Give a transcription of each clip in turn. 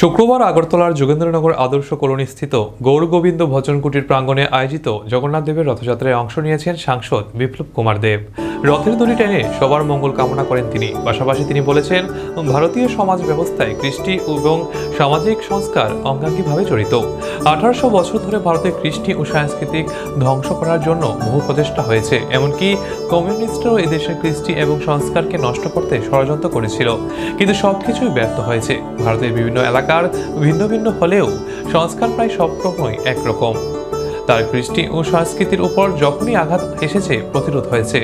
শুক্রবার আগরতলার যোগেন্দ্রনগর আদর্শ কলোনি স্থিত গৌরগোবিন্দ ভজন কুটির প্রাঙ্গণে আয়োজিত জগন্নাথ দেবের রথযাত্রায় অংশ নিয়েছেন সাংসদ বিপ্লব কুমার দেব। রথের দড়ি টেনে সবার মঙ্গল কামনা করেন তিনি। পাশাপাশি তিনি বলেছেন, ভারতীয় সমাজ ব্যবস্থায় কৃষ্টি এবং সামাজিক সংস্কার অঙ্গাঙ্গিভাবে জড়িত। আঠারোশো বছর ধরে ভারতের কৃষ্টি ও সাংস্কৃতিক ধ্বংস করার জন্য বহু প্রচেষ্টা হয়েছে। এমনকি কমিউনিস্টরাও এদেশের কৃষ্টি এবং সংস্কারকে নষ্ট করতে ষড়যন্ত্র করেছিল। কিন্তু সবকিছুই ব্যর্থ হয়েছে। ভারতের বিভিন্ন এলাকার ভিন্ন ভিন্ন হলেও সংস্কার প্রায় সব রকমই একরকম। তার কৃষ্টি ও সংস্কৃতির উপর যখনই আঘাত এসেছে, প্রতিরোধ হয়েছে।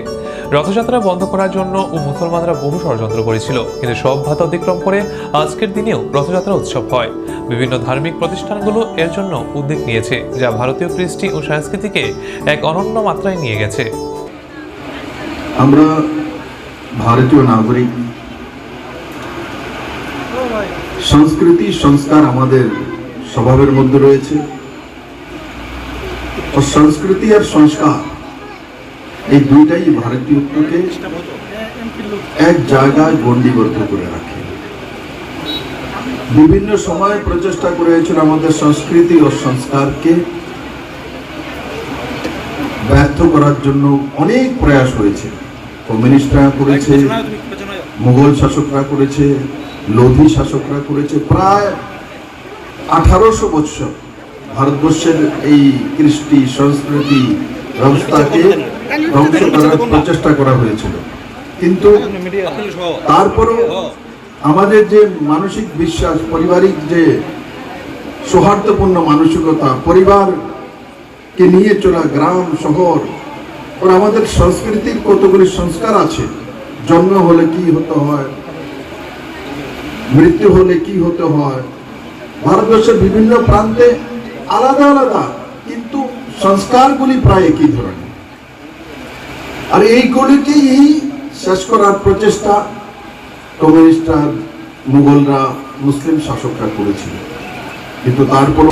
রথযাত্রা বন্ধ করার জন্য ও মুসলমানরা বহু ষড়যন্ত্র করেছিল। কিন্তু সব বাধা অতিক্রম করে আজকের দিনেও রথযাত্রা উৎসব হয়। বিভিন্ন ধার্মিক প্রতিষ্ঠানগুলো এর জন্য উদ্যোগ নিয়েছে, যা ভারতীয় কৃষ্টি ও সংস্কৃতিকে এক অনন্য মাত্রায় নিয়ে গেছে। আমরা ভারতীয় নাগরিক। সংস্কৃতি সংস্কার আমাদের স্বভাবের মধ্যে রয়েছে। সংস্কৃতি আর সংস্কার এই দুইটাই ভারতীয়ত্বকে এক জায়গায় গণ্ডিবদ্ধ করে রাখে। বিভিন্ন সময়ে প্রচেষ্টা করে হয়েছিল আমাদের সংস্কৃতি ও সংস্কারকে ব্যর্থ করার জন্য অনেক প্রয়াস হয়েছে। কমিউনিস্টরা করেছে মুঘল শাসকরা করেছে লোধি শাসকরা করেছে প্রায় আঠারোশো বৎসর ভারতবর্ষের এই কৃষ্টি সংস্কৃতি ব্যবস্থাকে ধ্বংস করার প্রচেষ্টা করা হয়েছিল। কিন্তু তারপরেও আমাদের যে মানসিক বিশ্বাস, পারিবারিক যে সৌহার্দ্যপূর্ণ মানসিকতা, পরিবারকে নিয়ে চলা গ্রাম, শহর আমাদের সংস্কৃতির কতগুলি সংস্কার আছে, জন্ম হলে কি হতে হয় মৃত্যু হলে কি হতে হয়? ভারতবর্ষের বিভিন্ন প্রান্তে আলাদা আলাদা, কিন্তু সংস্কারগুলি প্রায় একই ধরনের। আর এইগুলিকেই শেষ করার প্রচেষ্টা কমিউনিস্টরা, মুঘলরা, মুসলিম শাসকরা করেছিল। কিন্তু তারপর